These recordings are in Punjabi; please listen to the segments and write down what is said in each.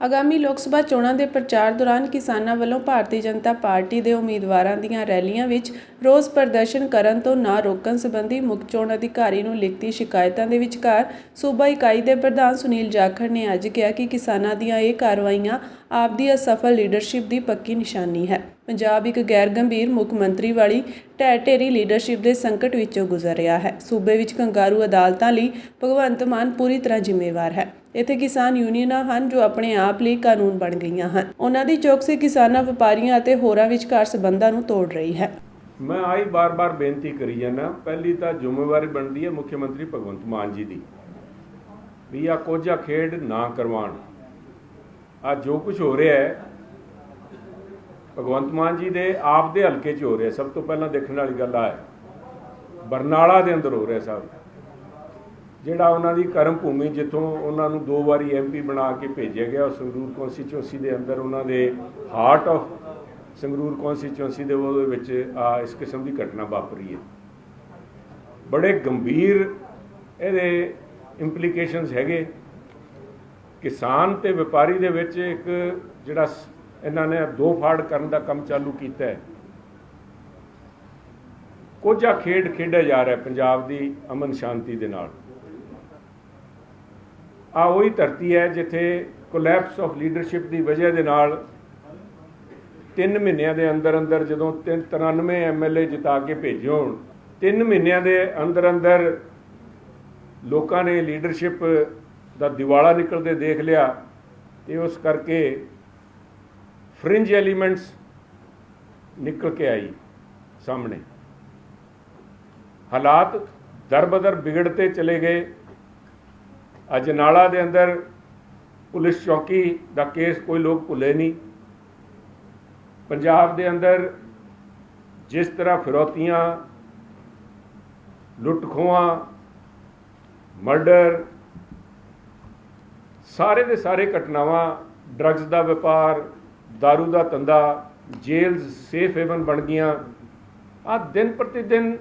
ਆਗਾਮੀ ਲੋਕ ਸਭਾ ਚੋਣਾਂ ਦੇ ਪ੍ਰਚਾਰ ਦੌਰਾਨ ਕਿਸਾਨਾਂ ਵੱਲੋਂ ਭਾਰਤੀ ਜਨਤਾ ਪਾਰਟੀ ਦੇ ਉਮੀਦਵਾਰਾਂ ਦੀਆਂ ਰੈਲੀਆਂ ਵਿੱਚ ਰੋਸ ਪ੍ਰਦਰਸ਼ਨ ਕਰਨ ਤੋਂ ਨਾ ਰੋਕਣ ਸੰਬੰਧੀ ਮੁੱਖ ਚੋਣ ਅਧਿਕਾਰੀ ਨੂੰ ਲਿਖਤੀ ਸ਼ਿਕਾਇਤਾਂ ਦੇ ਵਿਚਕਾਰ ਸੂਬਾ ਇਕਾਈ ਦੇ ਪ੍ਰਧਾਨ ਸੁਨੀਲ ਜਾਖੜ ਨੇ ਅੱਜ ਕਿਹਾ ਕਿ ਕਿਸਾਨਾਂ ਦੀਆਂ ਇਹ ਕਾਰਵਾਈਆਂ ਆਪ ਦੀ ਅਸਫਲ ਲੀਡਰਸ਼ਿਪ ਦੀ ਪੱਕੀ ਨਿਸ਼ਾਨੀ ਹੈ। ਪੰਜਾਬ ਇੱਕ ਗੈਰ ਗੰਭੀਰ ਮੁੱਖ ਮੰਤਰੀ ਵਾਲੀ ਢਹਿ ਢੇਰੀ ਲੀਡਰਸ਼ਿਪ ਦੇ ਸੰਕਟ ਵਿੱਚੋਂ ਗੁਜ਼ਰ ਰਿਹਾ ਹੈ। ਸੂਬੇ ਵਿੱਚ ਕੰਗਾਰੂ ਅਦਾਲਤਾਂ ਲਈ ਭਗਵੰਤ ਮਾਨ ਪੂਰੀ ਤਰ੍ਹਾਂ ਜ਼ਿੰਮੇਵਾਰ ਹੈ। ਇੱਥੇ ਕਿਸਾਨ ਯੂਨੀਅਨਾਂ ਹਨ ਜੋ ਆਪਣੇ ਆਪ ਲਈ ਕਾਨੂੰਨ ਬਣ ਗਈਆਂ ਹਨ। ਉਹਨਾਂ ਦੀ ਚੌਕਸੀ ਕਿਸਾਨਾਂ, ਵਪਾਰੀਆਂ ਅਤੇ ਹੋਰਾਂ ਵਿਚਕਾਰ ਸਬੰਧਾਂ ਨੂੰ ਤੋੜ ਰਹੀ ਹੈ। ਮੈਂ ਆਈ ਬਾਰ-ਬਾਰ ਬੇਨਤੀ ਕਰੀ ਜਾਂਦਾ, ਪਹਿਲੀ ਤਾਂ ਜ਼ਿੰਮੇਵਾਰੀ ਬਣਦੀ ਹੈ ਮੁੱਖ ਮੰਤਰੀ ਭਗਵੰਤ ਮਾਨ ਜੀ ਦੀ, ਵੀ ਆ ਕੋਝਾ ਖੇਡ ਨਾ ਕਰਵਾਉਣ। ਆ ਜੋ ਕੁਝ ਹੋ ਰਿਹਾ ਹੈ, ਭਗਵੰਤ ਮਾਨ ਜੀ ਦੇ ਆਪ ਦੇ ਹਲਕੇ 'ਚ ਹੋ ਰਿਹਾ, ਸਭ ਤੋਂ ਪਹਿਲਾਂ ਦੇਖਣ ਵਾਲੀ ਗੱਲ ਆ ਹੈ। ਬਰਨਾਲਾ ਦੇ ਅੰਦਰ ਹੋ ਰਿਹਾ ਸਭ ਜਿਹੜਾ ਉਹਨਾਂ ਦੀ ਕਰਮ ਭੂਮੀ ਜਿੱਥੋਂ ਉਹਨਾਂ ਨੂੰ ਦੋ ਵਾਰੀ ਐਮਪੀ ਬਣਾ ਕੇ ਭੇਜਿਆ ਗਿਆ, ਉਹ ਸੰਗਰੂਰ ਕੌਂਸਟੀਚੁਐਂਸੀ ਦੇ ਅੰਦਰ ਉਹਨਾਂ ਦੇ ਹਾਰਟ ਆਫ ਸੰਗਰੂਰ ਕੌਂਸਟੀਚੁਐਂਸੀ ਦੇ ਉਹਦੇ ਵਿੱਚ ਆ ਇਸ ਕਿਸਮ ਦੀ ਘਟਨਾ ਵਾਪਰੀ ਹੈ। ਬੜੇ ਗੰਭੀਰ ਇਹਦੇ ਇੰਪਲੀਕੇਸ਼ਨਸ ਹੈਗੇ। ਕਿਸਾਨ ਤੇ ਵਪਾਰੀ ਦੇ ਵਿੱਚ ਇੱਕ ਜਿਹੜਾ ਇਹਨਾਂ ਨੇ ਦੋ ਫਾੜ ਕਰਨ ਦਾ ਕੰਮ ਚਾਲੂ ਕੀਤਾ ਹੈ। ਕੋਝਾ ਖੇਡ ਖੇਡਿਆ ਜਾ ਰਿਹਾ ਪੰਜਾਬ ਦੀ ਅਮਨ ਸ਼ਾਂਤੀ ਦੇ ਨਾਲ। ਆ ਉਹੀ ਧਰਤੀ ਹੈ ਜਿੱਥੇ ਕੋਲੈਪਸ ਆਫ ਲੀਡਰਸ਼ਿਪ ਦੀ ਵਜ੍ਹਾ ਦੇ ਨਾਲ 3 ਮਹੀਨਿਆਂ ਦੇ ਅੰਦਰ ਅੰਦਰ ਜਦੋਂ ਤਿੰਨ 93 ਐਮਐਲਏ ਜਿਤਾ ਕੇ ਭੇਜੇ ਹੋਣ 3 ਮਹੀਨਿਆਂ ਦੇ ਅੰਦਰ ਅੰਦਰ ਲੋਕਾਂ ਨੇ ਲੀਡਰਸ਼ਿਪ ਦਾ ਦਿਵਾਲਾ ਨਿਕਲਦੇ ਦੇਖ ਲਿਆ ਤੇ ਉਸ ਕਰਕੇ ਫ੍ਰਿੰਜ ਐਲੀਮੈਂਟਸ ਨਿਕਲ ਕੇ ਆਈ ਸਾਹਮਣੇ। ਹਾਲਾਤ ਦਰਬਦਰ ਵਿਗੜਤੇ ਚਲੇ ਗਏ। ਅੱਜ ਨਾਲਾ ਦੇ ਅੰਦਰ ਪੁਲਿਸ ਚੌਕੀ ਦਾ ਕੇਸ ਕੋਈ ਲੋਕ ਭੁੱਲੇ ਨਹੀਂ। ਪੰਜਾਬ ਦੇ ਅੰਦਰ ਜਿਸ ਤਰ੍ਹਾਂ ਫਿਰੌਤੀਆਂ ਲੁੱਟ ਖੋਹਾਂ ਮਰਡਰ, ਸਾਰੇ ਦੇ ਸਾਰੇ ਘਟਨਾਵਾਂ ਡਰੱਗਸ ਦਾ ਵਪਾਰ, दारू ਦਾ ਧੰਦਾ ਜੇਲਜ਼ ਸੇਫ ਹੇਵਨ ਬਣ ਗਈਆਂ। ਆ ਦਿਨ ਪ੍ਰਤੀ ਦਿਨ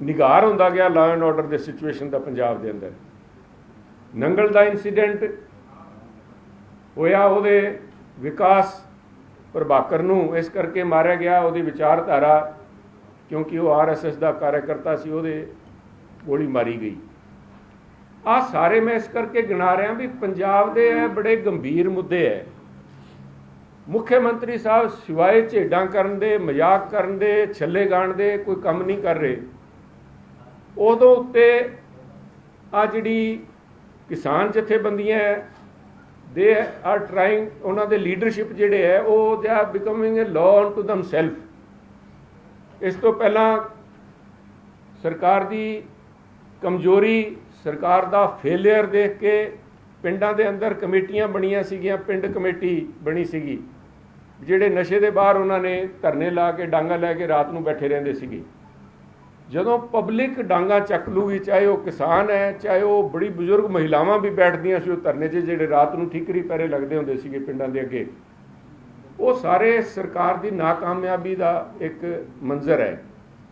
ਨਿਗਾਰ ਹੁੰਦਾ ਗਿਆ ਲਾਅ ਐਂਡ ਆਰਡਰ ਦੇ ਸਿਚੁਏਸ਼ਨ ਦਾ ਪੰਜਾਬ ਦੇ ਅੰਦਰ। ਨੰਗਲ ਦਾ ਇਨਸੀਡੈਂਟ ਹੋਇਆ, ਉਹਦੇ ਵਿਕਾਸ ਪ੍ਰਭਾਕਰ ਨੂੰ ਇਸ ਕਰਕੇ ਮਾਰਿਆ ਗਿਆ, ਉਹਦੀ ਵਿਚਾਰਧਾਰਾ, ਕਿਉਂਕਿ ਉਹ ਆਰਐਸਐਸ ਦਾ ਕਾਰਜਕਰਤਾ ਸੀ, ਉਹਦੇ ਗੋਲੀ ਮਾਰੀ ਗਈ। ਆ ਸਾਰੇ ਮੈਂ ਇਸ ਕਰਕੇ ਗਿਣਾ ਰਿਹਾ ਵੀ ਪੰਜਾਬ ਦੇ ਇਹ ਬੜੇ ਗੰਭੀਰ ਮੁੱਦੇ ਹੈ ਮੁੱਖ ਮੰਤਰੀ ਸਾਹਿਬ ਸਿਵਾਏ ਝੇਡਾਂ ਕਰਨ ਦੇ, ਮਜ਼ਾਕ ਕਰਨ ਦੇ, ਛੱਲੇ ਗਾਣ ਦੇ ਕੋਈ ਕੰਮ ਨਹੀਂ ਕਰ ਰਹੇ। ਉਦੋਂ ਉੱਤੇ ਆ ਜਿਹੜੀ ਕਿਸਾਨ ਜਥੇਬੰਦੀਆਂ ਦੇ ਆਰ ਟਰਾਈਂਗ ਉਹਨਾਂ ਦੇ ਲੀਡਰਸ਼ਿਪ ਜਿਹੜੇ ਹੈ, ਉਹ they are becoming a law to themselves ਇਸ ਤੋਂ ਪਹਿਲਾਂ ਸਰਕਾਰ ਦੀ ਕਮਜ਼ੋਰੀ, ਸਰਕਾਰ ਦਾ ਫੇਲਿਅਰ ਦੇਖ ਕੇ ਪਿੰਡਾਂ ਦੇ ਅੰਦਰ ਕਮੇਟੀਆਂ ਬਣੀਆਂ ਸੀਗੀਆਂ, ਪਿੰਡ ਕਮੇਟੀ ਬਣੀ ਸੀਗੀ, ਜਿਹੜੇ ਨਸ਼ੇ ਦੇ ਬਾਹਰ ਉਹਨਾਂ ਨੇ ਧਰਨੇ ਲਾ ਕੇ ਡਾਂਗਾ ਲੈ ਕੇ ਰਾਤ ਨੂੰ ਬੈਠੇ ਰਹਿੰਦੇ ਸੀਗੇ। ਜਦੋਂ ਪਬਲਿਕ ਡਾਂਗਾ ਚੱਕ ਲੂਗੀ, ਚਾਹੇ ਉਹ ਕਿਸਾਨ ਹੈ, ਚਾਹੇ ਉਹ ਬੜੀ ਬਜ਼ੁਰਗ ਮਹਿਲਾਵਾਂ ਵੀ ਬੈਠਦੀਆਂ ਸੀ, ਉਹ ਧਰਨੇ 'ਚ ਜਿਹੜੇ ਰਾਤ ਨੂੰ ਠੀਕਰੀ ਪੈਰੇ ਲੱਗਦੇ ਹੁੰਦੇ ਸੀਗੇ ਪਿੰਡਾਂ ਦੇ ਅੱਗੇ, ਉਹ ਸਾਰੇ ਸਰਕਾਰ ਦੀ ਨਾਕਾਮਯਾਬੀ ਦਾ ਇੱਕ ਮੰਜ਼ਰ ਹੈ।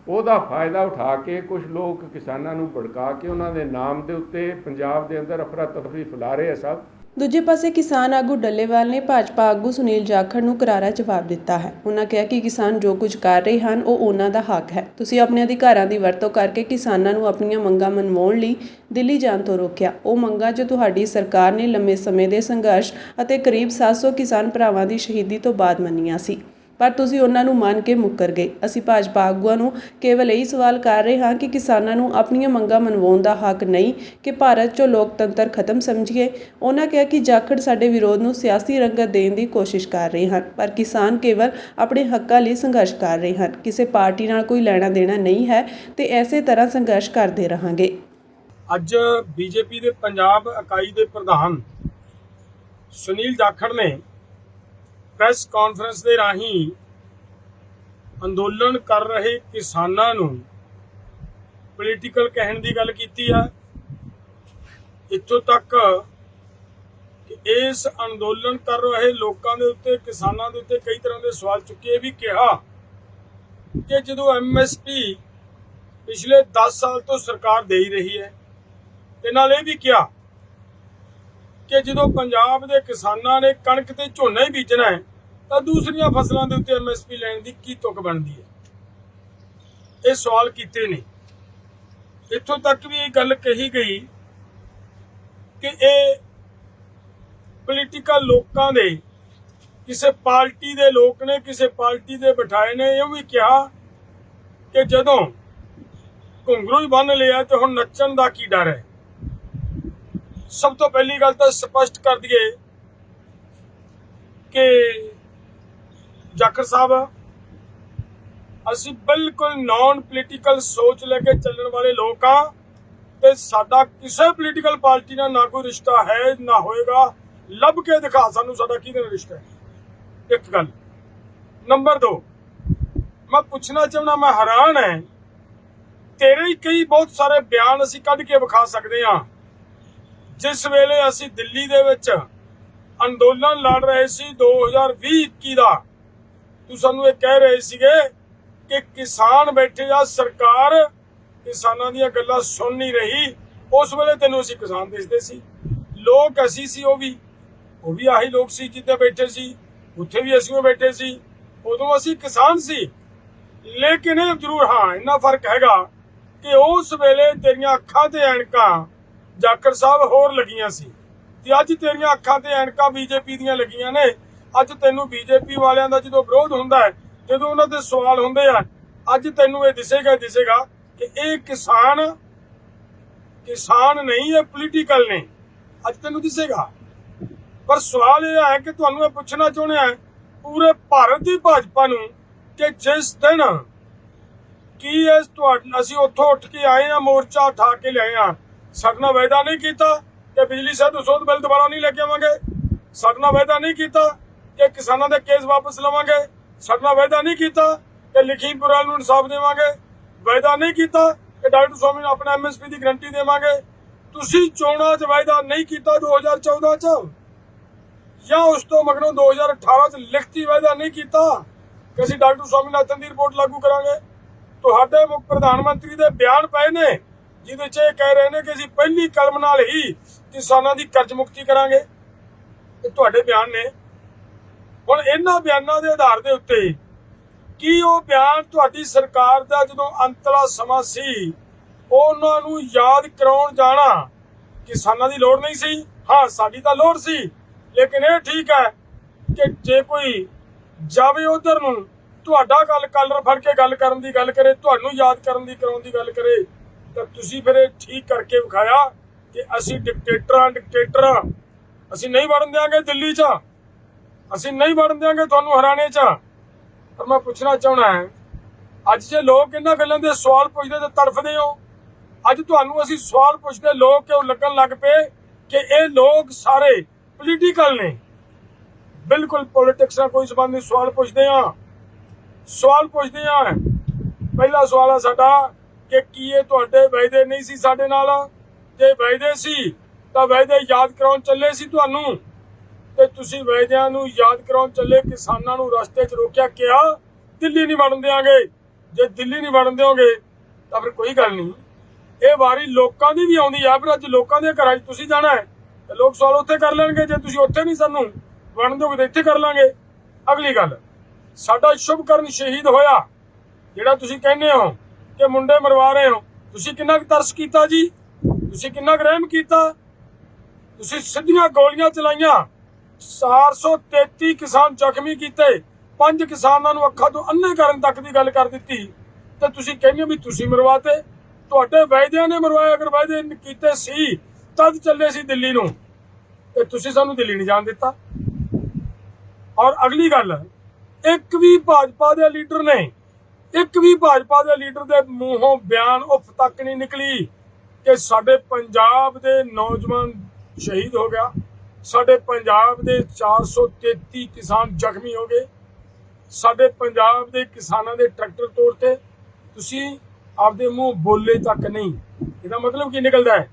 ਉਹਦਾ ਫਾਇਦਾ ਉਠਾ ਕੇ ਕੁਝ ਲੋਕ ਕਿਸਾਨਾਂ ਨੂੰ ਭੜਕਾ ਕੇ ਉਹਨਾਂ ਦੇ ਨਾਮ ਦੇ ਉੱਤੇ ਪੰਜਾਬ ਦੇ ਅੰਦਰ ਅਫਰਾ ਤਫਰੀ ਫੈਲਾ ਰਹੇ ਆ ਸਭ। ਦੂਜੇ ਪਾਸੇ ਕਿਸਾਨ ਆਗੂ ਡੱਲੇਵਾਲ ਨੇ ਭਾਜਪਾ ਆਗੂ ਸੁਨੀਲ ਜਾਖੜ ਨੂੰ ਕਰਾਰਾ ਜਵਾਬ ਦਿੱਤਾ ਹੈ। ਉਹਨਾਂ ਕਿਹਾ ਕਿ ਕਿਸਾਨ ਜੋ ਕੁਝ ਕਰ ਰਹੇ ਹਨ, ਉਹ ਉਹਨਾਂ ਦਾ ਹੱਕ ਹੈ। ਤੁਸੀਂ ਆਪਣੇ ਅਧਿਕਾਰਾਂ ਦੀ ਵਰਤੋਂ ਕਰਕੇ ਕਿਸਾਨਾਂ ਨੂੰ ਆਪਣੀਆਂ ਮੰਗਾਂ ਮਨਵਾਉਣ ਲਈ ਦਿੱਲੀ ਜਾਣ ਤੋਂ ਰੋਕਿਆ। ਉਹ ਮੰਗਾਂ ਜੋ ਤੁਹਾਡੀ ਸਰਕਾਰ ਨੇ ਲੰਮੇ ਸਮੇਂ ਦੇ ਸੰਘਰਸ਼ ਅਤੇ ਕਰੀਬ 700 ਕਿਸਾਨ ਭਰਾਵਾਂ ਦੀ ਸ਼ਹੀਦੀ ਤੋਂ ਬਾਅਦ ਮੰਨੀਆਂ ਸੀ। ਪਰ ਤੁਸੀਂ ਉਹਨਾਂ ਨੂੰ ਮੰਨ ਕੇ ਮੁੱਕਰ ਗਏ। ਅਸੀਂ ਭਾਜਪਾ ਆਗੂਆਂ ਨੂੰ ਕੇਵਲ ਇਹੀ ਸਵਾਲ ਕਰ ਰਹੇ ਹਾਂ ਕਿ ਕਿਸਾਨਾਂ ਨੂੰ ਆਪਣੀਆਂ ਮੰਗਾਂ ਮਨਵਾਉਣ ਦਾ ਹੱਕ ਨਹੀਂ, ਕਿ ਭਾਰਤ 'ਚੋਂ ਲੋਕਤੰਤਰ ਖਤਮ ਸਮਝੀਏ। ਉਹਨਾਂ ਕਿਹਾ ਕਿ ਜਾਖੜ ਸਾਡੇ ਵਿਰੋਧ ਨੂੰ ਸਿਆਸੀ ਰੰਗਤ ਦੇਣ ਦੀ ਕੋਸ਼ਿਸ਼ ਕਰ ਰਹੇ ਹਨ, ਪਰ ਕਿਸਾਨ ਕੇਵਲ ਆਪਣੇ ਹੱਕਾਂ ਲਈ ਸੰਘਰਸ਼ ਕਰ ਰਹੇ ਹਨ। ਕਿਸੇ ਪਾਰਟੀ ਨਾਲ ਕੋਈ ਲੈਣਾ ਦੇਣਾ ਨਹੀਂ ਹੈ ਤੇ ਐਸੇ ਤਰ੍ਹਾਂ ਸੰਘਰਸ਼ ਕਰਦੇ ਰਹਾਂਗੇ। ਅੱਜ ਬੀਜੇਪੀ ਦੇ ਪੰਜਾਬ ਇਕਾਈ ਦੇ ਪ੍ਰਧਾਨ ਸੁਨੀਲ ਜਾਖੜ ਨੇ ਪ੍ਰੈਸ ਕਾਨਫਰੰਸ ਦੇ ਰਾਹੀਂ ਅੰਦੋਲਨ ਕਰ ਰਹੇ ਕਿਸਾਨਾਂ ਨੂੰ ਪੋਲੀਟੀਕਲ ਕਹਿਣ ਦੀ ਗੱਲ ਕੀਤੀ ਹੈ ਇੱਥੋਂ ਤੱਕ ਕਿ ਇਸ ਅੰਦੋਲਨ ਕਰ ਰਹੇ ਲੋਕਾਂ ਦੇ ਉੱਤੇ, ਕਿਸਾਨਾਂ ਦੇ ਉੱਤੇ ਕਈ ਤਰ੍ਹਾਂ ਦੇ ਸਵਾਲ ਚੁੱਕੇ। ਇਹ ਵੀ ਕਿਹਾ ਕਿ ਜਦੋਂ ਐਮਐਸਪੀ ਪਿਛਲੇ 10 ਸਾਲ ਤੋਂ ਸਰਕਾਰ ਦੇ ਹੀ ਰਹੀ ਹੈ, ਤੇ ਨਾਲ ਇਹ ਵੀ ਕਿਹਾ ਕਿ ਜਦੋਂ ਪੰਜਾਬ ਦੇ ਕਿਸਾਨਾਂ ਨੇ ਕਣਕ ਤੇ ਝੋਨਾ ਹੀ ਬੀਜਣਾ ਹੈ ਤਾਂ ਦੂਸਰੀਆਂ ਫਸਲਾਂ ਦੇ ਉੱਤੇ ਐਮਐਸਪੀ ਲੈਣ ਦੀ ਕੀ ਤੁਕ ਬਣਦੀ ਹੈ? ਇਹ ਸਵਾਲ ਕੀਤੇ ਨੇ। ਇੱਥੋਂ ਤੱਕ ਵੀ ਇਹ ਗੱਲ ਕਹੀ ਗਈ ਕਿ ਇਹ ਪੋਲੀਟੀਕਲ ਲੋਕਾਂ ਦੇ, ਕਿਸੇ ਪਾਰਟੀ ਦੇ ਲੋਕ ਨੇ, ਕਿਸੇ ਪਾਰਟੀ ਦੇ ਬਿਠਾਏ ਨੇ, ਇਹ ਵੀ ਕਿਹਾ ਕਿ ਜਦੋਂ ਘੁੰਗਰੂ ਹੀ ਬੰਨ ਲਿਆ ਤੇ ਹੁਣ ਨੱਚਣ ਦਾ ਕੀ ਡਰ ਹੈ? ਸਭ ਤੋਂ ਪਹਿਲੀ ਗੱਲ ਤਾਂ ਸਪਸ਼ਟ ਕਰ ਦਈਏ ਕਿ ਜਾਖਰ ਸਾਹਿਬ, ਅਸੀਂ ਬਿਲਕੁਲ ਨਾਨ ਪੋਲੀਟੀਕਲ ਸੋਚ ਲੈ ਕੇ ਚੱਲਣ ਵਾਲੇ ਲੋਕ ਆ ਤੇ ਸਾਡਾ ਕਿਸੇ ਪੋਲੀਟੀਕਲ ਪਾਰਟੀ ਨਾਲ ਨਾ ਕੋਈ ਰਿਸ਼ਤਾ ਹੈ, ਨਾ ਹੋਏਗਾ। ਲੱਭ ਕੇ ਦਿਖਾ ਸਾਨੂੰ ਸਾਡਾ ਕਿਹਦੇ ਨਾਲ ਰਿਸ਼ਤਾ ਹੈ। ਇੱਕ ਗੱਲ, ਨੰਬਰ 2 ਮੈਂ ਪੁੱਛਣਾ ਚਾਹੁੰਦਾ, ਮੈਂ ਹੈਰਾਨ ਹੈ। ਤੇਰੇ ਹੀ ਕਈ ਬਹੁਤ ਸਾਰੇ ਬਿਆਨ ਅਸੀਂ ਕੱਢ ਕੇ ਵਿਖਾ ਸਕਦੇ ਹਾਂ। ਜਿਸ ਵੇਲੇ ਅਸੀਂ ਦਿੱਲੀ ਦੇ ਵਿੱਚ ਅੰਦੋਲਨ ਲੜ ਰਹੇ ਸੀ 2020-21 ਦਾ ਤੂੰ ਸਾਨੂੰ ਇਹ ਕਹਿ ਰਹੇ ਸੀਗੇ ਕਿ ਕਿਸਾਨ ਬੈਠੇ ਆ, ਸਰਕਾਰ ਕਿਸਾਨਾਂ ਦੀਆਂ ਗੱਲਾਂ ਸੁਣ ਨਹੀਂ ਰਹੀ। ਉਸ ਵੇਲੇ ਤੈਨੂੰ ਅਸੀਂ ਕਿਸਾਨ ਦਿਸਦੇ ਸੀ। ਲੋਕ ਅਸੀਂ ਸੀ ਉਹ ਵੀ। ਉਹ ਵੀ ਆਹੀ ਲੋਕ ਸੀ ਜਿੱਥੇ ਬੈਠੇ ਸੀ, ਉੱਥੇ ਵੀ ਅਸੀਂ ਉਹ ਬੈਠੇ ਸੀ। ਉਦੋਂ ਅਸੀਂ ਕਿਸਾਨ ਸੀ। ਲੇਕਿਨ ਇਹ ਜ਼ਰੂਰ, ਹਾਂ, ਇੰਨਾ ਫ਼ਰਕ ਹੈਗਾ ਕਿ ਉਸ ਵੇਲੇ ਤੇਰੀਆਂ ਅੱਖਾਂ ਤੇ ਐਨਕਾਂ ਜਾਕਰ ਸਾਹਿਬ ਹੋਰ ਲੱਗੀਆਂ ਸੀ। ਤੇ ਅੱਜ ਤੇਰੀਆਂ ਅੱਖਾਂ ਤੇ ਐਨਕਾਂ ਬੀਜੇਪੀ ਦੀਆਂ ਲੱਗੀਆਂ ਨੇ। ਅੱਜ ਤੈਨੂੰ ਬੀਜੇਪੀ ਵਾਲਿਆਂ ਦਾ ਜਦੋਂ ਵਿਰੋਧ ਹੁੰਦਾ ਹੈ, ਜਦੋਂ ਉਹਨਾਂ ਦੇ ਸਵਾਲ ਹੁੰਦੇ ਆ, ਅੱਜ ਤੈਨੂੰ ਇਹ ਦਿਸੇਗਾ ਦਿਸੇਗਾ ਕਿ ਇਹ ਕਿਸਾਨ ਕਿਸਾਨ ਨਹੀਂ, ਇਹ ਪੋਲੀਟੀਕਲ ਨੇ। ਅੱਜ ਤੈਨੂੰ ਦਿਸੇਗਾ। ਪਰ ਸਵਾਲ ਇਹ ਹੈ ਕਿ ਤੁਹਾਨੂੰ ਇਹ ਪੁੱਛਣਾ ਚਾਹੁੰਦੇ ਆ, ਪੂਰੇ ਭਾਰਤ ਦੀ ਭਾਜਪਾ ਨੂੰ ਕਿ ਜਿਸ ਦਿਨ ਕੀ ਇਸ ਤੁਹਾਡਾ, ਅਸੀਂ ਉੱਥੋਂ ਉੱਠ ਕੇ ਆਏ ਆ, ਮੋਰਚਾ ਉਠਾ ਕੇ ਲਿਆਏ ਆ, ਸਾਡੇ ਵਾਅਦਾ ਨਹੀਂ ਕੀਤਾ ਕਿ ਬਿਜਲੀ ਸਹਿਤ ਸੋਧ ਬਿੱਲ ਦੁਬਾਰਾ ਨਹੀਂ ਲੈ ਕੇ ਆਵਾਂਗੇ। ਸਾਡੇ ਵਾਅਦਾ ਨਹੀਂ ਕੀਤਾ ਕਿ ਕਿਸਾਨਾਂ ਦੇ ਕੇਸ ਵਾਪਸ ਲਵਾਂਗੇ। ਸਾਡਾ ਵਾਅਦਾ ਨਹੀਂ ਕੀਤਾ ਕਿ ਲਖੀਮਪੁਰ ਨੂੰ ਇਨਸਾਫ ਦੇਵਾਂਗੇ। ਵਾਅਦਾ ਨਹੀਂ ਕੀਤਾ ਕਿ ਡਾਕਟਰ ਸਵਾਮੀ ਨੂੰ ਆਪਣਾ ਐਮਐਸਪੀ ਦੀ ਗਰੰਟੀ ਦੇਵਾਂਗੇ। ਤੁਸੀਂ ਚੋਣਾਂ 'ਚ ਵਾਅਦਾ ਨਹੀਂ ਕੀਤਾ 2014 'ਚ। ਜਾਂ ਉਸ ਤੋਂ ਮਗਰੋਂ 2018 'ਚ ਲਿਖਤੀ ਵਾਅਦਾ ਨਹੀਂ ਕੀਤਾ ਕਿ ਅਸੀਂ ਡਾਕਟਰ ਸਵਾਮੀਨਾਥਨ ਦੀ ਰਿਪੋਰਟ ਲਾਗੂ ਕਰਾਂਗੇ। ਤੁਹਾਡੇ ਮੁੱਖ ਪ੍ਰਧਾਨ ਮੰਤਰੀ ਦੇ ਬਿਆਨ ਪਏ ਨੇ, ਜਿਹਦੇ 'ਚ ਇਹ ਕਹਿ ਰਹੇ ਨੇ ਕਿ ਅਸੀਂ ਪਹਿਲੀ ਕਲਮ ਨਾਲ ਹੀ ਕਿਸਾਨਾਂ ਦੀ ਕਰਜ਼ ਮੁਕਤੀ ਕਰਾਂਗੇ। ਇਹ ਤੁਹਾਡੇ ਬਿਆਨ ਨੇ। ਹੁਣ ਇਹਨਾਂ ਬਿਆਨਾਂ ਦੇ ਆਧਾਰ ਦੇ ਉੱਤੇ ਕੀ ਉਹ ਬਿਆਨ ਤੁਹਾਡੀ ਸਰਕਾਰ ਦਾ ਜਦੋਂ ਅੰਤਲਾ ਸਮਾਂ ਸੀ, ਉਹਨਾਂ ਨੂੰ ਯਾਦ ਕਰਾਉਣ ਜਾਣਾ ਕਿਸਾਨਾਂ ਦੀ ਲੋੜ ਨਹੀਂ ਸੀ? ਹਾਂ, ਸਾਡੀ ਤਾਂ ਲੋੜ ਸੀ, ਲੇਕਿਨ ਇਹ ਠੀਕ ਹੈ ਕਿ ਜੇ ਕੋਈ ਜਾਵੇ ਉਧਰ ਨੂੰ, ਤੁਹਾਡਾ ਗੱਲ ਕਲਰ ਫੜ ਕੇ ਗੱਲ ਕਰਨ ਦੀ ਗੱਲ ਕਰੇ, ਤੁਹਾਨੂੰ ਯਾਦ ਕਰਨ ਦੀ, ਕਰਾਉਣ ਦੀ ਗੱਲ ਕਰੇ, ਤਾਂ ਤੁਸੀਂ ਫਿਰ ਇਹ ਠੀਕ ਕਰਕੇ ਵਿਖਾਇਆ ਕਿ ਅਸੀਂ ਡਿਕਟੇਟਰਾਂ ਡਿਕਟੇਟਰ ਅਸੀਂ ਨਹੀਂ ਵੜਨ ਦਿਆਂਗੇ ਦਿੱਲੀ 'ਚ। ਅਸੀਂ ਨਹੀਂ ਵੜਨ ਦਿਆਂਗੇ ਤੁਹਾਨੂੰ ਹਰਿਆਣੇ 'ਚ। ਪਰ ਮੈਂ ਪੁੱਛਣਾ ਚਾਹਣਾ ਹੈ, ਅੱਜ ਜੇ ਲੋਕ ਇਹਨਾਂ ਗੱਲਾਂ ਦੇ ਸਵਾਲ ਪੁੱਛਦੇ ਤੇ ਤੜਫਦੇ ਹੋ। ਅੱਜ ਤੁਹਾਨੂੰ ਅਸੀਂ ਸਵਾਲ ਪੁੱਛਦੇ ਲੋਕ ਕਿਉਂ ਲੱਗਣ ਲੱਗ ਪਏ ਕਿ ਇਹ ਲੋਕ ਸਾਰੇ ਪੋਲੀਟੀਕਲ ਨੇ? ਬਿਲਕੁਲ ਪੋਲਿਟਿਕਸ ਨਾਲ ਕੋਈ ਸੰਬੰਧ ਨਹੀਂ, ਸਵਾਲ ਪੁੱਛਦੇ ਆ ਸਵਾਲ ਪੁੱਛਦੇ ਆ ਪਹਿਲਾ ਸਵਾਲ ਆ ਸਾਡਾ ਕਿ ਕੀ ਇਹ ਤੁਹਾਡੇ ਵਾਅਦੇ ਨਹੀਂ ਸੀ ਸਾਡੇ ਨਾਲ? ਜੇ ਵਾਅਦੇ ਸੀ, ਤਾਂ ਵਾਅਦੇ ਯਾਦ ਕਰਾਉਣ ਚੱਲੇ ਸੀ ਤੁਹਾਨੂੰ। ਤੇ ਤੁਸੀਂ ਵਾਅਦਿਆਂ ਨੂੰ ਯਾਦ ਕਰਾਉਣ ਚੱਲੇ, ਕਿਸਾਨਾਂ ਨੂੰ ਰਸਤੇ 'ਚ ਰੋਕਿਆ, ਕਿਹਾ, ਦਿੱਲੀ ਨਹੀਂ ਵੜਨ ਦਿਆਂਗੇ। ਜੇ ਦਿੱਲੀ ਨਹੀਂ ਵੜਨ ਦਿਓਗੇ, ਤਾਂ ਫਿਰ ਕੋਈ ਗੱਲ ਨਹੀਂ। ਇਹ ਵਾਰੀ ਲੋਕਾਂ ਦੀ ਵੀ ਆਉਂਦੀ ਆ, ਫਿਰ ਅੱਜ ਲੋਕਾਂ ਦੇ ਘਰਾਂ 'ਚ ਤੁਸੀਂ ਜਾਣਾ ਹੈ। ਤੇ ਲੋਕ ਸਵਾਲ ਉੱਥੇ ਕਰ ਲੈਣਗੇ, ਜੇ ਤੁਸੀਂ ਉੱਥੇ ਨਹੀਂ ਸਾਨੂੰ ਵੜਨ ਦਿਓਗੇ, ਤਾਂ ਇੱਥੇ ਕਰ ਲਾਂਗੇ। ਅਗਲੀ ਗੱਲ, ਸਾਡਾ ਸ਼ੁਭਕਰਨ ਸ਼ਹੀਦ ਹੋਇਆ, ਜਿਹੜਾ ਤੁਸੀਂ ਕਹਿੰਦੇ ਹੋ ਕਿ ਮੁੰਡੇ ਮਰਵਾ ਰਹੇ ਹੋ। ਤੁਸੀਂ ਕਿੰਨਾ ਕੁ ਤਰਸ ਕੀਤਾ ਜੀ? ਤੁਸੀਂ ਕਿੰਨਾ ਕੁ ਰਹਿਮ ਕੀਤਾ? ਤੁਸੀਂ ਸਿੱਧੀਆਂ ਗੋਲੀਆਂ ਚਲਾਈਆਂ। 433 ਕਿਸਾਨ ਜ਼ਖਮੀ ਕੀਤੇ। ਪੰਜ ਕਿਸਾਨਾਂ ਨੂੰ ਅੱਖਾਂ ਤੋਂ ਅੰਨੇ ਕਰਨ ਤੱਕ ਦੀ ਗੱਲ ਕਰ ਦਿੱਤੀ। ਤੇ ਤੁਸੀਂ ਕਹਿੰਦੇ ਹੋ ਵੀ ਤੁਸੀਂ ਮਰਵਾਤੇ। ਤੁਹਾਡੇ ਵਾਅਦਿਆਂ ਨੇ ਮਰਵਾਇਆ। ਅਗਰ ਵਾਅਦੇ ਕੀਤੇ ਸੀ, ਤਦ ਚੱਲੇ ਸੀ ਦਿੱਲੀ ਨੂੰ। ਤੇ ਤੁਸੀਂ ਸਾਨੂੰ ਦਿੱਲੀ ਨਹੀਂ ਜਾਣ ਦਿੱਤਾ। ਔਰ ਅਗਲੀ ਗੱਲ, ਇੱਕ ਵੀ ਭਾਜਪਾ ਦੇ ਲੀਡਰ ਨੇ, ਇੱਕ ਵੀ ਭਾਜਪਾ ਦੇ ਲੀਡਰ ਦੇ ਮੂੰਹੋਂ ਬਿਆਨ ਉਫ ਤੱਕ ਨਹੀਂ ਨਿਕਲੀ ਕਿ ਸਾਡੇ ਪੰਜਾਬ ਦੇ ਨੌਜਵਾਨ ਸ਼ਹੀਦ ਹੋ ਗਿਆ। ਸਾਡੇ ਪੰਜਾਬ ਦੇ 433 ਕਿਸਾਨ ਜ਼ਖਮੀ ਹੋ ਗਏ। ਸਾਡੇ ਪੰਜਾਬ ਦੇ ਕਿਸਾਨਾਂ ਦੇ ਟਰੈਕਟਰ ਤੋੜਤੇ। ਤੁਸੀਂ ਆਪਦੇ ਮੂੰਹ ਬੋਲੇ ਤੱਕ ਨਹੀਂ। ਇਹਦਾ ਮਤਲਬ ਕੀ ਨਿਕਲਦਾ ਹੈ?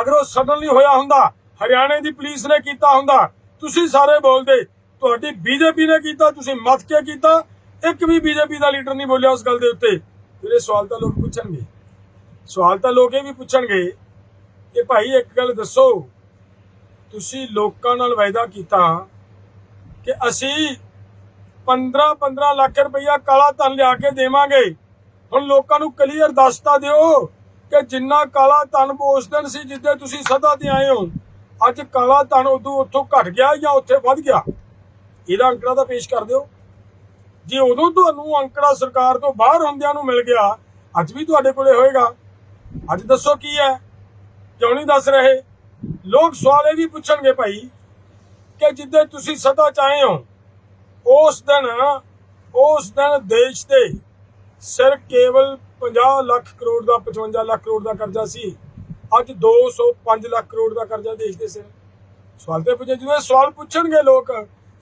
ਅਗਰ ਉਹ ਸਡਨਲੀ ਹੋਇਆ ਹੁੰਦਾ, ਹਰਿਆਣੇ ਦੀ ਪੁਲਿਸ ਨੇ ਕੀਤਾ ਹੁੰਦਾ, ਤੁਸੀਂ ਸਾਰੇ ਬੋਲਦੇ, ਤੁਹਾਡੀ ਬੀਜੇਪੀ ਨੇ ਕੀਤਾ, ਤੁਸੀਂ ਮੱਥ ਕੇ ਕੀਤਾ, ਇੱਕ ਵੀ ਬੀਜੇਪੀ ਦਾ ਲੀਡਰ ਨਹੀਂ ਬੋਲਿਆ ਉਸ ਗੱਲ ਦੇ ਉੱਤੇ। ਫਿਰ ਇਹ ਸਵਾਲ ਤਾਂ ਲੋਕ ਪੁੱਛਣਗੇ। ਸਵਾਲ ਤਾਂ ਲੋਕ ਇਹ ਵੀ ਪੁੱਛਣਗੇ ਕਿ ਭਾਈ ਇੱਕ ਗੱਲ ਦੱਸੋ ਤੁਸੀਂ ਲੋਕਾਂ ਨਾਲ ਵਾਅਦਾ ਕੀਤਾ ਕਿ ਅਸੀਂ 15 15 ਲੱਖ ਰੁਪਈਆ ਕਾਲਾ ਧਨ ਲਿਆ ਕੇ ਦੇਵਾਂਗੇ। ਹੁਣ ਲੋਕਾਂ ਨੂੰ ਕਲੀਅਰ ਦੱਸਤਾ ਦਿਓ ਕਿ ਜਿੰਨਾ ਕਾਲਾ ਧਨ ਉਸ ਦਿਨ ਸੀ ਜਿੱਦੇ ਤੁਸੀਂ ਸਦਾ ਤੇ ਆਏ ਹੋ। ਅੱਜ ਕਾਲਾ ਧਨ ਉਦੋਂ ਉੱਥੋਂ ਘਟ ਗਿਆ ਜਾਂ ਉੱਥੇ ਵੱਧ ਗਿਆ? ਇਹਦਾ ਅੰਕੜਾ ਤਾਂ ਪੇਸ਼ ਕਰ ਦਿਓ। ਜੇ ਉਦੋਂ ਤੁਹਾਨੂੰ ਅੰਕੜਾ ਸਰਕਾਰ ਤੋਂ ਬਾਹਰ ਹੁੰਦਿਆਂ ਨੂੰ ਮਿਲ ਗਿਆ, ਅੱਜ ਵੀ ਤੁਹਾਡੇ ਕੋਲੇ ਹੋਏਗਾ। ਅੱਜ ਦੱਸੋ ਕੀ ਹੈ? ਕਿਉਂ ਨਹੀਂ ਦੱਸ ਰਹੇ? ਲੋਕ ਸਵਾਲ ਇਹ ਵੀ ਪੁੱਛਣਗੇ ਭਾਈ ਕਿ ਜਿੱਦੇ ਤੁਸੀਂ ਸਦਾ ਚਾਹੇ ਹੋ, ਉਸ ਦਿਨ ਉਸ ਦਿਨ ਦੇਸ਼ ਦੇ ਸਿਰ ਕੇਵਲ 50 ਲੱਖ ਕਰੋੜ ਦਾ 55 ਲੱਖ ਕਰੋੜ ਦਾ ਕਰਜ਼ਾ ਸੀ, ਅੱਜ 205 ਲੱਖ ਕਰੋੜ ਦਾ ਕਰਜ਼ਾ ਦੇਸ਼ ਦੇ ਸਿਰ। ਸਵਾਲ ਤੇ ਪੁੱਛੇ, ਜਦੋਂ ਇਹ ਸਵਾਲ ਪੁੱਛਣਗੇ ਲੋਕ,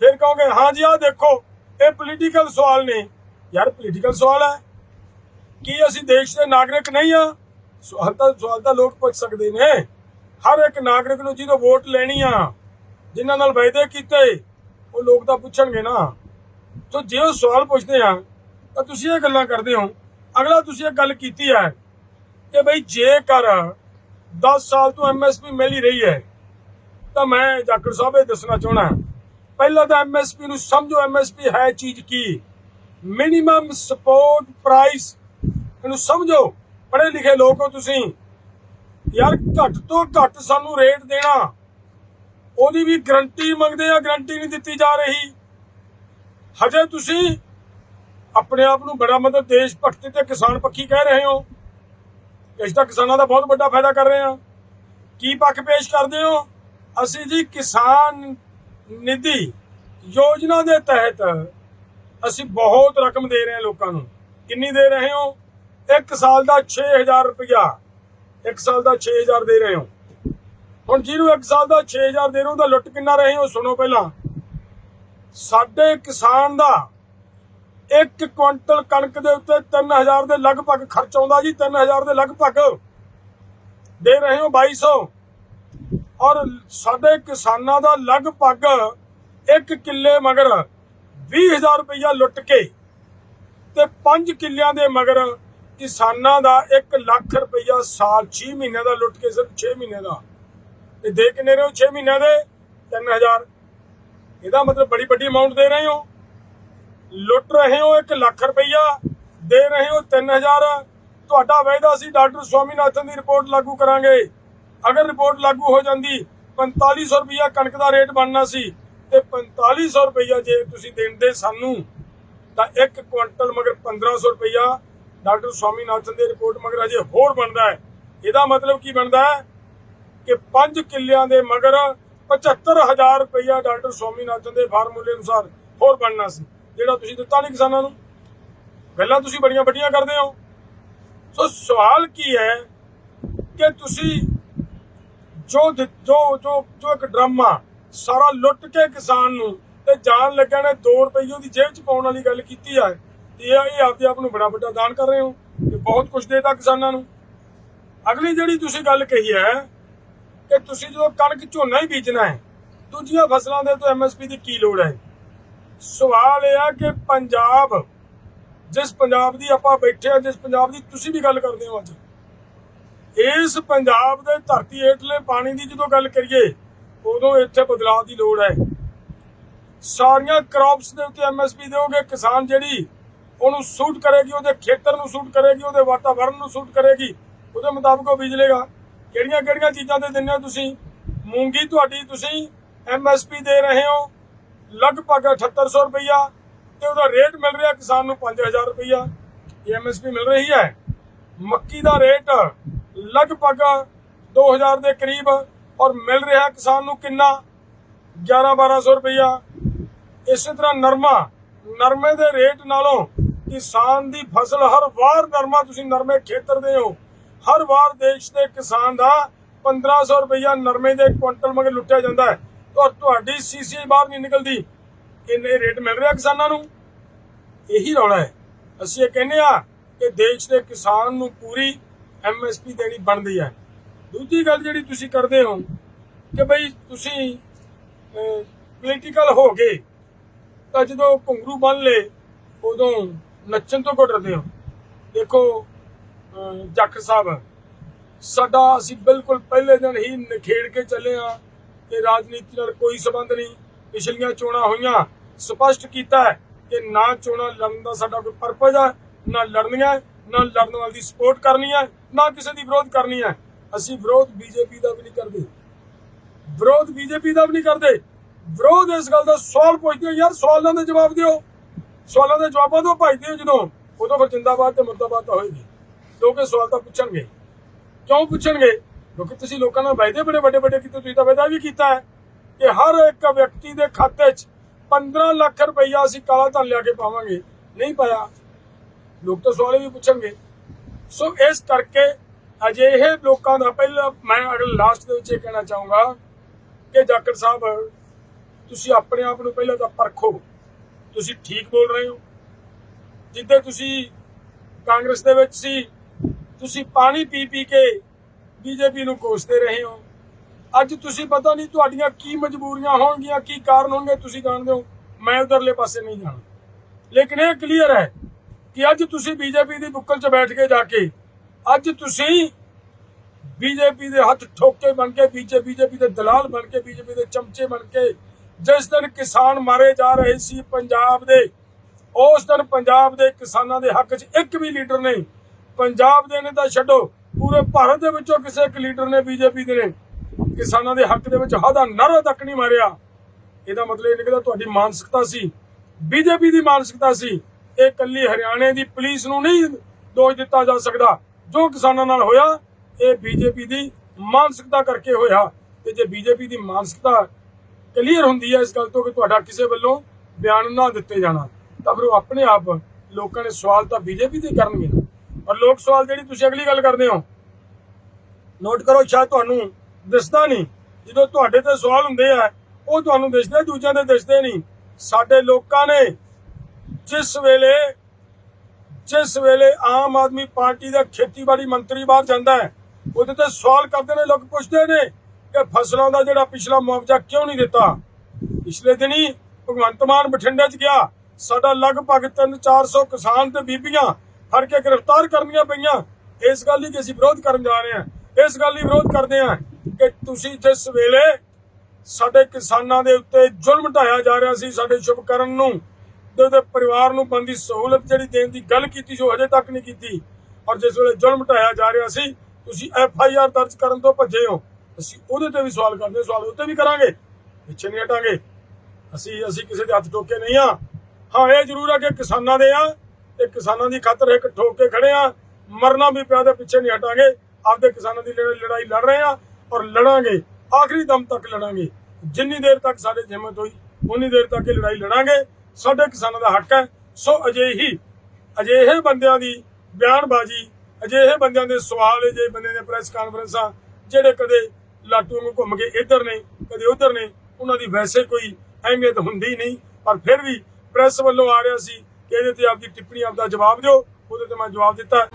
ਫਿਰ ਕਹੋਗੇ, ਹਾਂ ਜੀ, ਆਹ ਦੇਖੋ, ਇਹ ਪੋਲੀਟੀਕਲ ਸਵਾਲ ਨੇ। ਯਾਰ ਪੋਲੀਟੀਕਲ ਸਵਾਲ ਹੈ। ਕੀ ਅਸੀਂ ਦੇਸ਼ ਦੇ ਨਾਗਰਿਕ ਨਹੀਂ ਆ ਸਵਾਲ ਤਾਂ ਸਵਾਲ ਤਾਂ ਲੋਕ ਪੁੱਛ ਸਕਦੇ ਨੇ। ਹਰ ਇੱਕ ਨਾਗਰਿਕ ਨੂੰ ਜਿਹਦੋਂ ਵੋਟ ਲੈਣੀ ਆ, ਜਿਨ੍ਹਾਂ ਨਾਲ ਵਾਅਦੇ ਕੀਤੇ, ਉਹ ਲੋਕ ਤਾਂ ਪੁੱਛਣਗੇ ਨਾ। ਤੋ ਜੇ ਉਹ ਸਵਾਲ ਪੁੱਛਦੇ ਆ, ਤਾਂ ਤੁਸੀਂ ਇਹ ਗੱਲਾਂ ਕਰਦੇ ਹੋ। ਅਗਲਾ ਤੁਸੀਂ ਇਹ ਗੱਲ ਕੀਤੀ ਹੈ ਕਿ ਬਈ ਜੇਕਰ 10 ਸਾਲ ਤੋਂ ਐਮਐਸਪੀ ਮਿਲ ਹੀ ਰਹੀ ਹੈ, ਤਾਂ ਮੈਂ ਜਾਖੜ ਸਾਹਿਬ ਇਹ ਦੱਸਣਾ ਚਾਹਣਾ ਪਹਿਲਾਂ ਤਾਂ ਐਮਐਸਪੀ ਨੂੰ ਸਮਝੋ ਐਮਐਸਪੀ ਹੈ ਚੀਜ਼ ਕੀ? ਮਿਨੀਮਮ ਸਪੋਰਟ ਪ੍ਰਾਈਸ ਇਹਨੂੰ ਸਮਝੋ। ਪੜ੍ਹੇ ਲਿਖੇ ਲੋਕ ਹੋ ਤੁਸੀਂ। ਯਾਰ ਘੱਟ ਤੋਂ ਘੱਟ ਸਾਨੂੰ ਰੇਟ ਦੇਣਾ। ਉਹਦੀ ਵੀ ਗਰੰਟੀ ਮੰਗਦੇ ਆ ਗਰੰਟੀ ਨਹੀਂ ਦਿੱਤੀ ਜਾ ਰਹੀ। ਹਜੇ ਤੁਸੀਂ ਆਪਣੇ ਆਪ ਨੂੰ ਬੜਾ ਮਤਲਬ ਦੇਸ਼ ਭਗਤੀ ਤੇ ਕਿਸਾਨ ਪੱਖੀ ਕਹਿ ਰਹੇ ਹੋ। ਇਸ ਦਾ ਕਿਸਾਨਾਂ ਦਾ ਬਹੁਤ ਵੱਡਾ ਫਾਇਦਾ ਕਰ ਰਹੇ ਆ। ਕੀ ਪੱਖ ਪੇਸ਼ ਕਰਦੇ ਹੋ? ਅਸੀਂ ਜੀ ਕਿਸਾਨ ਨਿਧੀ ਯੋਜਨਾ ਦੇ ਤਹਿਤ ਅਸੀਂ ਬਹੁਤ ਰਕਮ ਦੇ ਰਹੇ ਹਾਂ ਲੋਕਾਂ ਨੂੰ। ਕਿੰਨੀ ਦੇ ਰਹੇ ਹੋ? ਇੱਕ ਸਾਲ ਦਾ 6000 ਰੁਪਇਆ। ਇੱਕ ਸਾਲ ਦਾ 6000 ਦੇ ਰਹੇ ਹੋ। ਹੁਣ ਜਿਹਨੂੰ ਇੱਕ ਸਾਲ ਦਾ 6000 ਦੇ ਰਹੇ ਹੋ ਤਾਂ ਲੁੱਟ ਕਿੰਨਾ ਰਹੇ ਹੋ, ਸੁਣੋ ਪਹਿਲਾਂ। ਸਾਡੇ ਕਿਸਾਨ ਦਾ ਇੱਕ ਕੁਇੰਟਲ ਕਣਕ ਦੇ ਉੱਤੇ 3000 ਦੇ ਲਗਭਗ ਖਰਚ ਆਉਂਦਾ ਜੀ 3000 ਦੇ ਲਗਭਗ। ਦੇ ਰਹੇ ਹੋ 2200 ਔਰ ਸਾਡੇ ਕਿਸਾਨਾਂ ਦਾ ਲਗਭਗ ਇੱਕ ਕਿੱਲੇ ਮਗਰ 20000 ਰੁਪਇਆ ਲੁੱਟ ਕੇ ਤੇ 5 ਕਿੱਲਿਆਂ ਦੇ ਮਗਰ ਕਿਸਾਨਾਂ ਦਾ 1 ਲੱਖ ਰੁਪਇਆ ਸਾਲ 6 ਮਹੀਨਿਆਂ ਦਾ ਲੁੱਟ ਕੇ ਸਿਰਫ 6 ਮਹੀਨਿਆਂ ਦਾ। ਤੇ ਦੇ ਕਿੰਨੇ ਰਹੇ ਹੋ 6 ਮਹੀਨਿਆਂ ਦੇ? 3000 ਇਹਦਾ ਮਤਲਬ ਬੜੀ ਵੱਡੀ ਅਮਾਉਂਟ ਦੇ ਰਹੇ ਹੋ। ਲੁੱਟ ਰਹੇ ਹੋ 1 ਲੱਖ ਰੁਪਈਆ, ਦੇ ਰਹੇ ਹੋ 3000 ਤੁਹਾਡਾ ਵਾਅਦਾ ਸੀ ਡਾਕਟਰ ਸਵਾਮੀਨਾਥਨ ਦੀ ਰਿਪੋਰਟ ਲਾਗੂ ਕਰਾਂਗੇ। ਅਗਰ ਰਿਪੋਰਟ ਲਾਗੂ ਹੋ ਜਾਂਦੀ 4500 ਰੁਪਇਆ ਕਣਕ ਦਾ ਰੇਟ ਬਣਨਾ ਸੀ ਤੇ 4500 ਰੁਪਇਆ ਜੇ ਤੁਸੀਂ ਦਿੰਦੇ ਸਾਨੂੰ, ਤਾਂ ਇੱਕ ਕੁਇੰਟਲ ਮਗਰ 1500 ਰੁਪਇਆ ਡਾਕਟਰ ਸਵਾਮੀਨਾਥਨ ਦੀ ਰਿਪੋਰਟ, ਮਗਰ ਅਜੇ ਹੋਰ ਬਣਦਾ ਹੈ। ਇਹਦਾ ਮਤਲਬ ਕੀ ਬਣਦਾ ਹੈ ਕਿ 5 ਕਿੱਲਿਆਂ ਦੇ ਮਗਰ 75000 ਰੁਪਇਆ ਡਾਕਟਰ ਸਵਾਮੀਨਾਥਨ ਦੇ ਫਾਰਮੂਲੇ ਅਨੁਸਾਰ ਹੋਰ ਬਣਨਾ ਸੀ, ਜਿਹੜਾ ਤੁਸੀਂ ਦਿੱਤਾ ਨਹੀਂ ਕਿਸਾਨਾਂ ਨੂੰ। ਗੱਲਾਂ ਤੁਸੀਂ ਬੜੀਆਂ ਵੱਡੀਆਂ ਕਰਦੇ ਹੋ। ਸੋ ਸਵਾਲ ਕੀ ਹੈ ਕਿ ਤੁਸੀਂ ਜੋ ਜੋ ਜੋ ਜੋ ਇੱਕ ਡਰਾਮਾ ਸਾਰਾ ਲੁੱਟ ਕੇ ਕਿਸਾਨ ਨੂੰ ਤੇ ਜਾਣ ਲੱਗਿਆ ਨੇ 2 ਰੁਪਏ ਉਹਦੀ ਜੇਬ 'ਚ ਪਾਉਣ ਵਾਲੀ ਗੱਲ ਕੀਤੀ ਹੈ ਤੇ ਇਹ ਆਪਦੇ ਆਪ ਨੂੰ ਬੜਾ ਵੱਡਾ ਦਾਨ ਕਰ ਰਹੇ ਹੋ ਤੇ ਬਹੁਤ ਕੁਝ ਦੇਤਾ ਕਿਸਾਨਾਂ ਨੂੰ। ਅਗਲੀ ਜਿਹੜੀ ਤੁਸੀਂ ਗੱਲ ਕਹੀ ਹੈ ਕਿ ਤੁਸੀਂ ਜਦੋਂ ਕਣਕ ਝੋਨਾ ਹੀ ਬੀਜਣਾ ਹੈ, ਦੂਜੀਆਂ ਫਸਲਾਂ ਦੇ ਤੋਂ ਐਮਐਸਪੀ ਦੀ ਕੀ ਲੋੜ ਹੈ? ਸਵਾਲ ਇਹ ਆ ਕਿ ਪੰਜਾਬ, ਜਿਸ ਪੰਜਾਬ ਦੀ ਆਪਾਂ ਬੈਠੇ ਆ ਜਿਸ ਪੰਜਾਬ ਦੀ ਤੁਸੀਂ ਵੀ ਗੱਲ ਕਰਦੇ ਹੋ ਅੱਜ, ਇਸ ਪੰਜਾਬ ਦੇ ਧਰਤੀ ਹੇਠਲੇ ਪਾਣੀ ਦੀ ਜਦੋਂ ਗੱਲ ਕਰੀਏ, ਉਦੋਂ ਇੱਥੇ ਬਦਲਾਅ ਦੀ ਲੋੜ ਹੈ। ਸਾਰੀਆਂ ਕ੍ਰੌਪਸ ਦੇ ਉੱਤੇ ਐਮਐਸਪੀ ਦਿਓਗੇ, ਕਿਸਾਨ ਜਿਹੜੀ ਉਹਨੂੰ ਸੂਟ ਕਰੇਗੀ, ਉਹਦੇ ਖੇਤਰ ਨੂੰ ਸੂਟ ਕਰੇਗੀ, ਉਹਦੇ ਵਾਤਾਵਰਣ ਨੂੰ ਸੂਟ ਕਰੇਗੀ, ਉਹਦੇ ਮੁਤਾਬਕ ਉਹ ਬੀਜਲੇਗਾ। ਕਿਹੜੀਆਂ ਕਿਹੜੀਆਂ ਚੀਜ਼ਾਂ ਦੇ ਦਿੰਦੇ ਹੋ ਤੁਸੀਂ? ਮੂੰਗੀ ਤੁਹਾਡੀ ਤੁਸੀਂ ਐਮਐਸਪੀ ਦੇ ਰਹੇ ਹੋ, ਲਗਭਗ 7800 ਰੁਪਈਆ, ਤੇ ਉਹਦਾ ਰੇਟ ਮਿਲ ਰਿਹਾ ਕਿਸਾਨ ਨੂੰ 5000 ਰੁਪਈਆ। ਇਹ ਐਮਐਸਪੀ ਮਿਲ ਰਹੀ ਹੈ। ਮੱਕੀ ਦਾ ਰੇਟ ਲਗਭਗ 2000 ਦੇ ਕਰੀਬ ਔਰ ਮਿਲ ਰਿਹਾ ਕਿਸਾਨ ਨੂੰ ਕਿੰਨਾ? 11 1200 ਰੁਪਈਆ। ਇਸੇ ਤਰ੍ਹਾਂ ਨਰਮਾ, ਨਰਮੇ ਦੇ ਰੇਟ ਨਾਲੋਂ ਕਿਸਾਨ ਦੀ ਫਸਲ ਹਰ ਵਾਰ ਨਰਮਾ ਤੁਸੀਂ ਨਰਮੇ ਖੇਤਰ ਦੇ ਹੋ। ਹਰ ਵਾਰ ਦੇਸ਼ ਦੇ ਕਿਸਾਨ ਦਾ 1500 ਰੁਪਇਆ ਨਰਮੇ ਦੇ ਕੁਇੰਟਲ ਮਗਰ ਲੁੱਟਿਆ ਜਾਂਦਾ ਹੈ। ਔਰ ਤੁਹਾਡੀ ਸੀਸੀ ਬਾਹਰ ਨਹੀਂ ਨਿਕਲਦੀ। ਇੰਨੇ ਰੇਟ ਮਿਲ ਰਿਹਾ ਕਿਸਾਨਾਂ ਨੂੰ। ਇਹੀ ਰੌਲਾ ਹੈ। ਅਸੀਂ ਇਹ ਕਹਿੰਦੇ ਆ ਕਿ ਦੇਸ਼ ਦੇ ਕਿਸਾਨ ਨੂੰ ਪੂਰੀ ਐਮਐਸਪੀ ਦੇਣੀ ਬਣਦੀ ਹੈ। ਦੂਜੀ ਗੱਲ ਜਿਹੜੀ ਤੁਸੀਂ ਕਰਦੇ ਹੋ ਕਿ ਬਈ ਤੁਸੀਂ ਪੋਲੀਟੀਕਲ ਹੋ ਗਏ। ਤਾਂ ਜਦੋਂ ਘੁੰਗਰੂ ਬੰਨ ਲੇ ਉਦੋਂ ਨੱਚਣ ਤੋਂ ਘੁੱਟ ਡਰਦੇ ਹੋ। ਦੇਖੋ, ਅਹ, ਜੱਖ ਸਾਹਿਬ, ਸਾਡਾ ਅਸੀਂ ਬਿਲਕੁਲ ਪਹਿਲੇ ਦਿਨ ਹੀ ਨਿਖੇੜ ਕੇ ਚੱਲੇ ਆ ਇਹ ਰਾਜਨੀਤੀ ਨਾਲ ਕੋਈ ਸਬੰਧ ਨਹੀਂ। ਪਿਛਲੀਆਂ ਚੋਣਾਂ ਹੋਈਆਂ, ਸਪਸ਼ਟ ਕੀਤਾ ਹੈ ਕਿ ਨਾ ਚੋਣਾਂ ਲੜਨ ਦਾ ਸਾਡਾ ਕੋਈ ਪਰਪਸ ਹੈ, ਨਾ ਲੜਨੀਆਂ ਨਾ ਲੜਨ ਵਾਲੀ ਦੀ ਸਪੋਰਟ ਕਰਨੀ ਹੈ, ਨਾ ਕਿਸੇ ਦੀ ਵਿਰੋਧ ਕਰਨੀ ਹੈ। ਅਸੀਂ ਵਿਰੋਧ ਬੀਜੇਪੀ ਦਾ ਵੀ ਨਹੀਂ ਕਰਦੇ। ਵਿਰੋਧ ਬੀਜੇਪੀ ਦਾ ਵੀ ਨਹੀਂ ਕਰਦੇ। ਵਿਰੋਧ ਇਸ ਗੱਲ ਦਾ ਸਵਾਲ ਪੁੱਛਦੇ ਹੋ ਯਾਰ, ਸਵਾਲਾਂ ਦੇ ਜਵਾਬ ਦਿਓ। ਸਵਾਲਾਂ ਦੇ ਜਵਾਬਾਂ ਤੋਂ ਭੱਜਦੇ ਹੋ ਜਦੋਂ, ਉਦੋਂ ਫਿਰ ਜਿੰਦਾਬਾਦ ਤੇ ਮੁਰਦਾਬਾਦ ਤਾਂ ਹੋਏਗੀ। ਲੋਕ ਇਹ ਸਵਾਲ ਤਾਂ ਪੁੱਛਣਗੇ। ਕਿਉਂ ਪੁੱਛਣਗੇ? ਕਿਉਂਕਿ ਤੁਸੀਂ ਲੋਕਾਂ ਨਾਲ ਵਾਅਦੇ ਬੜੇ ਵੱਡੇ ਵੱਡੇ ਕੀਤੇ, ਤੁਸੀਂ ਤਾਂ ਵਾਅਦਾ ਵੀ ਕੀਤਾ ਹੈ ਕਿ ਹਰ ਇੱਕ ਵਿਅਕਤੀ ਦੇ ਖਾਤੇ 'ਚ 15 ਲੱਖ ਰੁਪਈਆ ਅਸੀਂ ਕਾਲਾ ਧਨ ਲਿਆ ਕੇ ਪਾਵਾਂਗੇ। ਨਹੀਂ ਪਾਇਆ। ਲੋਕ ਤਾਂ ਸਵਾਲ ਵੀ ਪੁੱਛਣਗੇ। ਸੋ ਇਸ ਕਰਕੇ ਅਜਿਹੇ ਲੋਕਾਂ ਦਾ ਪਹਿਲਾਂ ਮੈਂ ਅਗਲੇ ਲਾਸਟ ਦੇ ਵਿੱਚ ਇਹ ਕਹਿਣਾ ਚਾਹੂੰਗਾ ਕਿ ਜਾਖੜ ਸਾਹਿਬ, ਤੁਸੀਂ ਆਪਣੇ ਆਪ ਨੂੰ ਪਹਿਲਾਂ ਤਾਂ ਪਰਖੋ। ਤੁਸੀਂ ਠੀਕ ਬੋਲ ਰਹੇ ਹੋ? ਜਿੱਦਾਂ ਤੁਸੀਂ ਕਾਂਗਰਸ ਦੇ ਵਿੱਚ ਸੀ, ਤੁਸੀਂ ਪਾਣੀ ਪੀ ਪੀ ਕੇ ਬੀਜੇਪੀ ਨੂੰ ਕੋਸਦੇ ਰਹੇ ਹੋ। ਅੱਜ ਤੁਸੀਂ ਪਤਾ ਨਹੀਂ ਤੁਹਾਡੀਆਂ ਕੀ ਮਜਬੂਰੀਆਂ ਹੋਣਗੀਆਂ, ਕੀ ਕਾਰਨ ਹੋਣਗੇ, ਤੁਸੀਂ ਜਾਣਦੇ ਹੋ। ਮੈਂ ਉਧਰਲੇ ਪਾਸੇ ਨਹੀਂ ਜਾਣਾ। ਲੇਕਿਨ ਇਹ ਕਲੀਅਰ ਹੈ ਕਿ ਅੱਜ ਤੁਸੀਂ ਬੀਜੇਪੀ ਦੀ ਬੁੱਕਲ 'ਚ ਬੈਠ ਕੇ ਜਾ ਕੇ, ਅੱਜ ਤੁਸੀਂ ਬੀਜੇਪੀ ਦੇ ਹੱਥ ਠੋਕੇ ਬਣ ਕੇ ਬੀਜੇਪੀ ਬੀਜੇਪੀ ਦੇ ਦਲਾਲ ਬਣ ਕੇ, ਬੀਜੇਪੀ ਦੇ ਚਮਚੇ ਬਣ ਕੇ ਜਿਸ ਦਿਨ ਕਿਸਾਨ ਮਾਰੇ ਜਾ ਰਹੇ ਸੀ ਪੰਜਾਬ ਦੇ, ਉਸ ਦਿਨ ਪੰਜਾਬ ਦੇ ਕਿਸਾਨਾਂ ਦੇ ਹੱਕ 'ਚ ਇੱਕ ਵੀ ਲੀਡਰ ਨਹੀਂ। ਪੰਜਾਬ ਦੇ ਨੇ ਤਾਂ ਛੱਡੋ, ਪੂਰੇ ਭਾਰਤ ਦੇ ਵਿੱਚੋਂ ਕਿਸੇ ਇੱਕ ਲੀਡਰ ਨੇ ਬੀਜੇਪੀ ਦੇ ਨੇ। ਕਿਸਾਨਾਂ ਦੇ ਹੱਕ ਦੇ ਵਿੱਚ ਹਦਾ ਨਾਰਾ ਤੱਕ ਨਹੀਂ ਮਾਰਿਆ। ਇਹਦਾ ਮਤਲਬ ਇਹ ਨਿਕਲਦਾ ਤੁਹਾਡੀ ਮਾਨਸਿਕਤਾ ਸੀ। ਬੀਜੇਪੀ ਦੀ ਮਾਨਸਿਕਤਾ ਸੀ। ਇਹ ਕੱਲੀ ਹਰਿਆਣੇ ਦੀ ਪੁਲਿਸ ਨੂੰ ਨਹੀਂ ਦੋਸ਼ ਦਿੱਤਾ ਜਾ ਸਕਦਾ। ਜੋ ਕਿਸਾਨਾਂ ਨਾਲ ਹੋਇਆ, ਇਹ ਬੀਜੇਪੀ ਦੀ ਮਾਨਸਿਕਤਾ ਕਰਕੇ ਹੋਇਆ। ਤੇ ਜੇ ਬੀਜੇਪੀ ਦੀ ਮਾਨਸਿਕਤਾ ਕਲੀਅਰ ਹੁੰਦੀ ਹੈ ਇਸ ਗੱਲ ਤੋਂ ਕਿ ਤੁਹਾਡਾ ਕਿਸੇ ਵੱਲੋਂ ਬਿਆਨ ਨਾ ਦਿੱਤੇ ਜਾਣਾ। ਤਾਂ ਫਿਰ ਉਹ ਆਪਣੇ ਆਪ ਲੋਕਾਂ ਨੇ ਸਵਾਲ ਤਾਂ ਬੀਜੇਪੀ ਤੇ ਕਰਨਗੇ। ਔਰ ਲੋਕ ਸਵਾਲ ਜਿਹੜੀ ਤੁਸੀਂ ਅਗਲੀ ਗੱਲ ਕਰਦੇ ਹੋ ਨੋਟ ਕਰੋ, ਸ਼ਾਇਦ ਤੁਹਾਨੂੰ ਦਿਸਦਾ ਨਹੀਂ। ਜਦੋਂ ਤੁਹਾਡੇ ਤੇ ਸਵਾਲ ਹੁੰਦੇ ਆ, ਉਹ ਤੁਹਾਨੂੰ ਦਿਸਦੇ, ਦੂਜਿਆਂ ਦੇ ਦਿਸਦੇ ਨਹੀਂ। ਸਾਡੇ ਲੋਕਾਂ ਨੇ ਜਿਸ ਵੇਲੇ ਜਿਸ ਵੇਲੇ ਆਮ ਆਦਮੀ ਪਾਰਟੀ ਦਾ ਖੇਤੀਬਾੜੀ ਮੰਤਰੀ ਬਾਹਰ ਜਾਂਦਾ ਹੈ, ਉਹਦੇ ਤੇ ਸਵਾਲ ਕਰਦੇ ਨੇ, ਲੋਕ ਪੁੱਛਦੇ ਨੇ। ਕਿ ਫਸਲਾਂ ਦਾ ਜਿਹੜਾ ਪਿਛਲਾ ਮੁਆਵਜ਼ਾ ਕਿਉਂ ਨਹੀਂ ਦਿੱਤਾ? ਪਿਛਲੇ ਦਿਨੀ ਭਗਵੰਤ ਮਾਨ ਬਠਿੰਡੇ 'ਚ ਗਿਆ। ਸਾਡਾ ਲਗਭਗ 3-400 ਕਿਸਾਨ ਤੇ ਬੀਬੀਆਂ ਫੜ ਕੇ ਗ੍ਰਿਫਤਾਰ ਕਰਨੀਆਂ ਪਈਆਂ। ਇਸ ਗੱਲ ਲਈ ਕਿ ਅਸੀਂ ਵਿਰੋਧ ਕਰਨ ਜਾ ਰਹੇ ਹਾਂ? ਇਸ ਗੱਲ ਲਈ ਵਿਰੋਧ ਕਰਦੇ ਹਾਂ ਕਿ ਤੁਸੀਂ ਜਿਸ ਵੇਲੇ ਸਾਡੇ ਕਿਸਾਨਾਂ ਦੇ ਉੱਤੇ ਜ਼ੁਲਮ ਢਾਇਆ ਜਾ ਰਿਹਾ ਸੀ ਸਾਡੇ ਸ਼ੁਭਕਰਨ ਨੂੰ, ਤੇ ਉਹਦੇ ਪਰਿਵਾਰ ਨੂੰ ਬੰਦੀ ਸਹੂਲਤ ਜਿਹੜੀ ਦੇਣ ਦੀ ਗੱਲ ਕੀਤੀ ਜੋ ਹਜੇ ਤੱਕ ਨਹੀਂ ਕੀਤੀ। ਔਰ ਜਿਸ ਵੇਲੇ ਜ਼ੁਲਮ ਢਾਇਆ ਜਾ ਰਿਹਾ ਸੀ, ਤੁਸੀਂ ਐਫ ਆਈ ਆਰ ਦਰਜ ਕਰਨ ਤੋਂ ਭੱਜੇ ਹੋ। ਅਸੀਂ ਉਹਦੇ ਤੇ ਵੀ ਸਵਾਲ ਕਰਦੇ ਸਵਾਲ ਉੱਤੇ ਵੀ ਕਰਾਂਗੇ, ਪਿੱਛੇ ਨਹੀਂ ਹਟਾਂਗੇ। ਅਸੀਂ ਅਸੀਂ ਕਿਸੇ ਦੇ ਹੱਥ ਟੋਕੇ ਨਹੀਂ ਆ ਹਾਂ, ਇਹ ਜ਼ਰੂਰ ਹੈ ਕਿ ਕਿਸਾਨਾਂ ਦੇ ਆ ਤੇ ਕਿਸਾਨਾਂ ਦੀ ਖਾਤਰ ਇੱਕ ਠੋਕ ਕੇ ਖੜੇ ਆ। ਮਰਨਾ ਵੀ ਪਿਆ ਦੇ ਪਿੱਛੇ ਨਹੀਂ ਹਟਾਂਗੇ। ਆਪਦੇ ਕਿਸਾਨਾਂ ਦੀ ਲੜਾਈ ਲੜ ਰਹੇ ਆ ਔਰ ਲੜਾਂਗੇ। ਆਖਰੀ ਦਮ ਤੱਕ ਲੜਾਂਗੇ। ਜਿੰਨੀ ਦੇਰ ਤੱਕ ਸਾਡੇ ਹਿੰਮਤ ਹੋਈ, ਉਨੀ ਦੇਰ ਤੱਕ ਇਹ ਲੜਾਈ ਲੜਾਂਗੇ। ਸਾਡੇ ਕਿਸਾਨਾਂ ਦਾ ਹੱਕ ਹੈ। ਸੋ ਅਜਿਹੀ, ਅਜਿਹੇ ਬੰਦਿਆਂ ਦੀ ਬਿਆਨਬਾਜ਼ੀ, ਅਜਿਹੇ ਬੰਦਿਆਂ ਦੇ ਸਵਾਲ, ਅਜਿਹੇ ਬੰਦਿਆਂ ਦੇ ਪ੍ਰੈਸ ਕਾਨਫਰੰਸਾਂ ਜਿਹੜੇ ਕਦੇ ਲਾਟੂ ਨੂੰ ਘੁੰਮ ਕੇ ਇੱਧਰ ਨੇ, ਕਦੇ ਉੱਧਰ ਨੇ, ਉਹਨਾਂ ਦੀ ਵੈਸੇ ਕੋਈ ਅਹਿਮੀਅਤ ਹੁੰਦੀ ਨਹੀਂ, ਪਰ ਫਿਰ ਵੀ ਪ੍ਰੈਸ ਵੱਲੋਂ ਆ ਰਿਹਾ ਸੀ ਕਿ ਇਹਦੇ ਤੇ ਆਪਦੀ ਟਿੱਪਣੀ, ਆਪਦਾ ਜਵਾਬ ਦਿਓ, ਉਹਦੇ ਤੇ ਮੈਂ ਜਵਾਬ ਦਿੱਤਾ।